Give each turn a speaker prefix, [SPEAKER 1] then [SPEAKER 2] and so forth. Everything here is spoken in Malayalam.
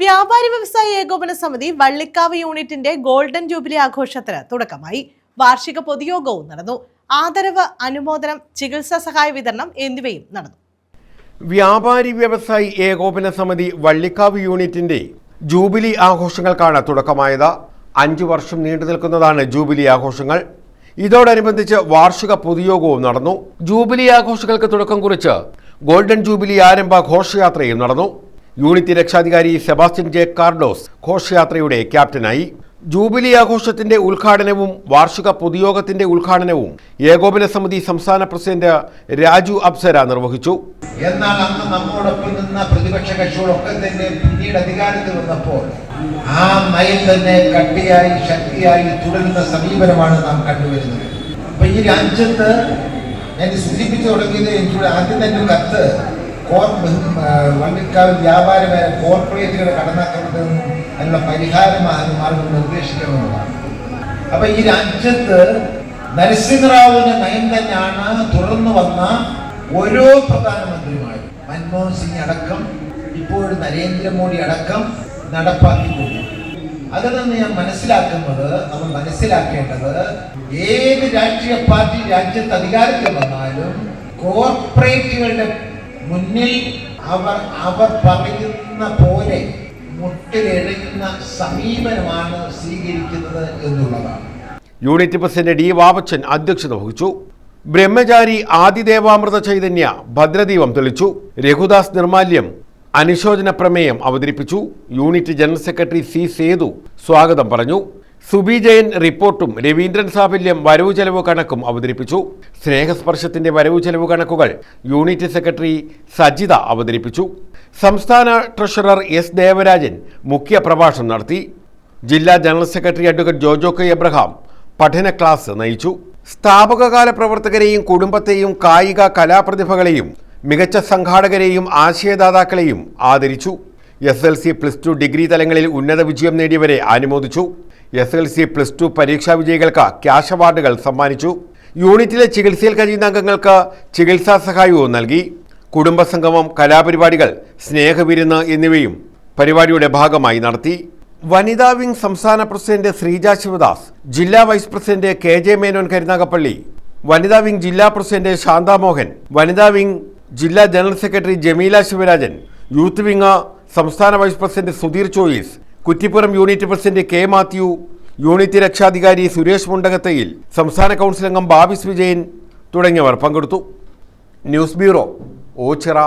[SPEAKER 1] വ്യാപാരി വ്യവസായ ഏകോപന സമിതി വള്ളിക്കാവ് യൂണിറ്റിന്റെ ഗോൾഡൻ ജൂബിലി ആഘോഷത്തിന് തുടക്കമായി. വാർഷിക പൊതുയോഗവും നടന്നു. ആദരവ് അനുമോദനം ചികിത്സാ സഹായ വിതരണം എന്നിവയും നടന്നു.
[SPEAKER 2] വ്യാപാരി വ്യവസായി ഏകോപന സമിതി വള്ളിക്കാവ് യൂണിറ്റിന്റെ ജൂബിലി ആഘോഷങ്ങൾക്കാണ് തുടക്കമായത്. അഞ്ചു വർഷം നീണ്ടു നിൽക്കുന്നതാണ് ജൂബിലി ആഘോഷങ്ങൾ. ഇതോടനുബന്ധിച്ച് വാർഷിക പൊതുയോഗവും നടന്നു. ജൂബിലി ആഘോഷങ്ങൾക്ക് തുടക്കം കുറിച്ച് ഗോൾഡൻ ജൂബിലി ആരംഭ ഘോഷയാത്രയും നടന്നു. യൂണിറ്റ് രക്ഷാധികാരി സെബാസ്റ്റ്യൻ ജെ കാർഡോസ് ഘോഷയാത്രയുടെ ക്യാപ്റ്റനായി. ജൂബിലി ആഘോഷത്തിന്റെ ഉദ്ഘാടനവും വാർഷിക പൊതുയോഗത്തിന്റെ ഉദ്ഘാടനവും ഏകോപന സമിതി സംസ്ഥാന പ്രസിഡന്റ് രാജു അപ്സര നിർവഹിച്ചു.
[SPEAKER 3] എന്നാൽ അന്ന് നമ്മോടൊപ്പം നിന്ന പ്രതിപക്ഷ കക്ഷികളൊക്കെ തന്നെ പിന്നീട് അധികാരത്തിൽ വന്നപ്പോൾ ആ നയം തന്നെ കട്ടിയായി ശക്തിയായി തുടരുന്ന സമീപനമാണ് നാം കണ്ടുവരുന്നത്. അപ്പൊ ഈ രാജ്യത്ത് ഞാൻ സൂചിപ്പിച്ചു തുടങ്ങിയത് എനിക്ക് ആദ്യം തന്നെ കത്ത് കോർ വള്ളിക്കാവ് വ്യാപാര മേഖല കോർപ്പറേറ്റുകളുടെ കടന്നാക്രമണത്തിൽ നിന്നും അതിനുള്ള പരിഹാര മാർഗം നിർദ്ദേശിക്കണമെന്നതാണ് അപ്പൊ ഈ രാജ്യത്ത് നരസിംഹറാവുവിന്റെ നയം തന്നെയാണ് തുടർന്നു വന്ന ഓരോ പ്രധാനമന്ത്രിമാരും. മൻമോഹൻ സിംഗ് അടക്കം ഇപ്പോഴും നരേന്ദ്രമോദി അടക്കം നടപ്പാക്കിക്കൊണ്ടു അതിൽ നിന്ന് ഞാൻ മനസ്സിലാക്കുന്നത് നമ്മൾ മനസ്സിലാക്കേണ്ടത് ഏത് രാഷ്ട്രീയ പാർട്ടി രാജ്യത്ത് അധികാരത്തിൽ വന്നാലും കോർപ്പറേറ്റുകളുടെ മുന്നിൽ അവർ അവർ പറയുന്ന പോലെ മുട്ടിലെഴുന്ന സമീപനമാണ് സ്വീകരിക്കുന്നത് എന്നുള്ളതാണ്.
[SPEAKER 2] യൂണിറ്റ് പ്രസിഡന്റ് ഡി വാവച്ചൻ അധ്യക്ഷത വഹിച്ചു. ബ്രഹ്മചാരി ആദിദേവാമൃത ചൈതന്യ ഭദ്രദീപം തെളിച്ചു. രഘുദാസ് നിർമാല്യം അനുശോചന പ്രമേയം അവതരിപ്പിച്ചു. Unit general secretary C Sethu സ്വാഗതം പറഞ്ഞു. സുബി ജയൻ റിപ്പോർട്ടും രവീന്ദ്രൻ സാഫല്യം വരവ് ചെലവ് കണക്കും അവതരിപ്പിച്ചു. സ്നേഹസ്പർശത്തിന്റെ വരവ് ചെലവ് കണക്കുകൾ യൂണിറ്റ് സെക്രട്ടറി സജിത അവതരിപ്പിച്ചു. സംസ്ഥാന ട്രഷറർ എസ് ദേവരാജൻ മുഖ്യ പ്രഭാഷണം നടത്തി. ജില്ലാ general secretary advocate Jojo K Abraham പഠന ക്ലാസ് നയിച്ചു. സ്ഥാപകകാല പ്രവർത്തകരെയും കുടുംബത്തെയും കായിക കലാപ്രതിഭകളെയും മികച്ച സംഘാടകരെയും ആശയദാതാക്കളെയും ആദരിച്ചു. S L C plus two degree തലങ്ങളിൽ ഉന്നത വിജയം നേടിയവരെ അനുമോദിച്ചു. S L C plus two പരീക്ഷാ വിജയികൾക്ക് ക്യാഷ് അവാർഡുകൾ സമ്മാനിച്ചു. യൂണിറ്റിലെ ചികിത്സയിൽ കഴിയുന്ന അംഗങ്ങൾക്ക് ചികിത്സാ സഹായവും നൽകി. കുടുംബസംഗമം കലാപരിപാടികൾ സ്നേഹവിരുന്ന് എന്നിവയും പരിപാടിയുടെ ഭാഗമായി നടത്തി. വനിതാ വിംഗ് സംസ്ഥാന പ്രസിഡന്റ് ശ്രീജ ശിവദാസ് ജില്ലാ vice president K J Menon Karunagappally വനിതാ വിംഗ് ജില്ലാ പ്രസിഡന്റ് ശാന്താമോഹൻ വനിതാ വിംഗ് ജില്ലാ general secretary Jameela Sivarajan youth wing സംസ്ഥാന vice president Sudheer choice Kuttippuram unit president K Mathew unit രക്ഷാധികാരി സുരേഷ് മുണ്ടകത്തയിൽ സംസ്ഥാന കൗൺസിൽ അംഗം ബാബിസ് വിജയൻ തുടങ്ങിയവർ പങ്കെടുത്തു. News bureau Ochira.